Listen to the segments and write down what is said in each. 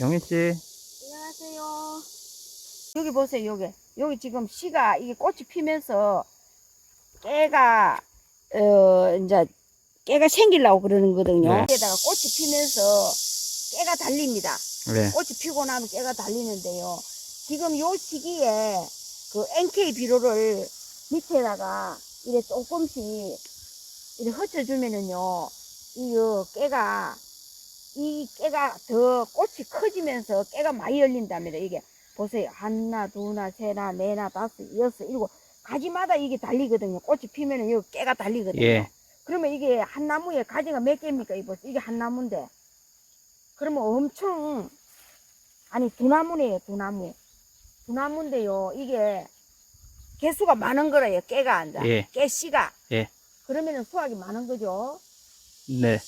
영희 씨. 안녕하세요. 여기 보세요, 여기. 여기 지금 씨가, 이게 꽃이 피면서, 깨가, 어, 이제, 깨가 생기려고 그러는 거거든요. 네. 여기에다가 꽃이 피면서, 깨가 달립니다. 네. 꽃이 피고 나면 깨가 달리는데요. 지금 요 시기에, 그 NK 비료를 밑에다가, 이래 조금씩, 이래 흩어주면은요, 이, 어, 깨가, 이 깨가 더 꽃이 커지면서 깨가 많이 열린답니다. 이게 보세요. 하나, 두나, 세나, 네나, 다섯, 여섯, 일곱 가지마다 이게 달리거든요. 꽃이 피면은 여기 깨가 달리거든요. 예. 그러면 이게 한 나무에 가지가 몇 개입니까? 이거 이게 한 나무인데. 그러면 엄청 아니 두 나무네요. 두 나무. 두 나무인데요. 이게 개수가 많은 거래요. 깨가 앉아. 예. 깨씨가. 예. 그러면은 수확이 많은 거죠. 네.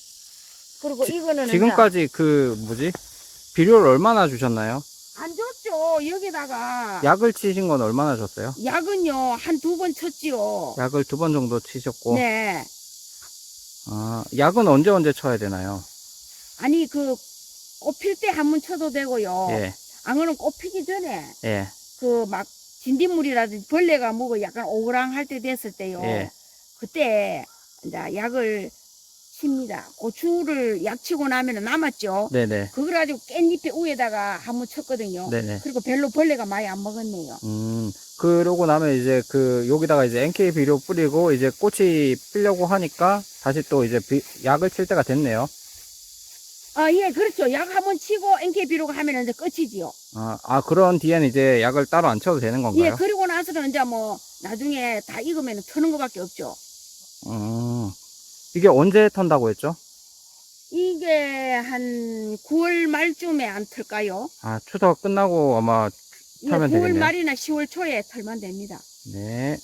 그리고 이거는 이제 지금까지 그 뭐지? 비료를 얼마나 주셨나요? 안 줬죠. 여기다가 약을 치신 건 얼마나 줬어요? 약은요 한 두 번 쳤지요. 약을 두 번 정도 치셨고. 네. 아, 약은 언제 언제 쳐야 되나요? 아니 그 꽃 필 때 한 번 쳐도 되고요. 예. 안 그러면 꽃 피기 전에 예. 그 막 진딧물이라든지 벌레가 뭐고 약간 오그랑 할 때 됐을 때요. 예. 그때 이제 약을 칩니다. 고추를 약 치고 나면 남았죠. 네네. 그걸 가지고 깻잎에 위에다가 한번 쳤거든요. 네네. 그리고 별로 벌레가 많이 안 먹었네요. 음, 그러고 나면 이제 그, 여기다가 이제 NK 비료 뿌리고 이제 꽃이 피려고 하니까 다시 또 이제 비- 약을 칠 때가 됐네요. 아, 예, 그렇죠. 약 한번 치고 NK 비료가 하면 이제 끝이지요. 아, 아, 그런 뒤에는 이제 약을 따로 안 쳐도 되는 예, 건가요? 그리고 나서는 이제 뭐 나중에 다 익으면 터는 것밖에 없죠. 음, 이게 언제 턴다고 했죠? 이게 한 9월 말쯤에 안 틀까요? 아, 추석 끝나고 아마 예, 털면 9월 되겠네요. 말이나 10월 초에 털면 됩니다. 네.